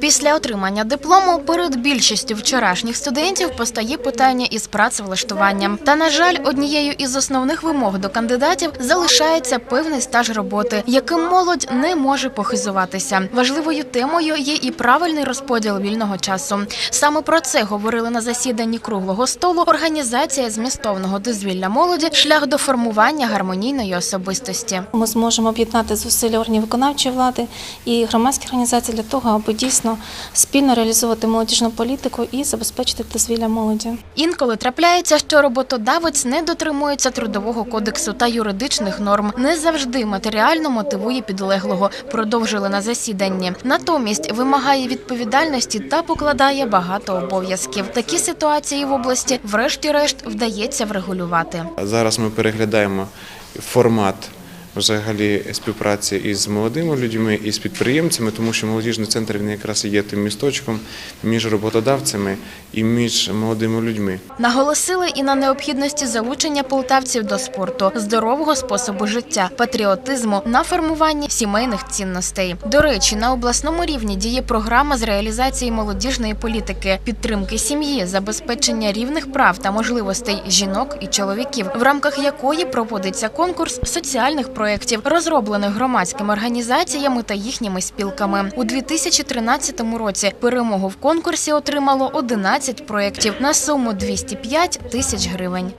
Після отримання диплому перед більшістю вчорашніх студентів постає питання із працевлаштуванням. Та на жаль, однією із основних вимог до кандидатів залишається певний стаж роботи, яким молодь не може похизуватися. Важливою темою є і правильний розподіл вільного часу. Саме про це говорили на засіданні круглого столу організація змістовного дозвілля молоді шлях до формування гармонійної особистості. Ми зможемо об'єднати зусилля органів виконавчої влади і громадських організацій для того, аби дійсно спільно реалізовувати молодіжну політику і забезпечити дозвілля молоді. Інколи трапляється, що роботодавець не дотримується трудового кодексу та юридичних норм, не завжди матеріально мотивує підлеглого. Продовжили на засіданні. Натомість вимагає відповідальності та покладає багато обов'язків. Такі ситуації в області, врешті-решт, вдається врегулювати. Зараз ми переглядаємо формат взагалі співпраці із молодими людьми і з підприємцями, тому що молодіжний центр він якраз є тим місточком між роботодавцями і між молодими людьми. Наголосили і на необхідності залучення полтавців до спорту, здорового способу життя, патріотизму на формуванні сімейних цінностей. До речі, на обласному рівні діє програма з реалізації молодіжної політики, підтримки сім'ї, забезпечення рівних прав та можливостей жінок і чоловіків, в рамках якої проводиться конкурс соціальних проєктів, розроблених громадськими організаціями та їхніми спілками. У 2013 році перемогу в конкурсі отримало 11 проєктів на суму 205 тисяч гривень.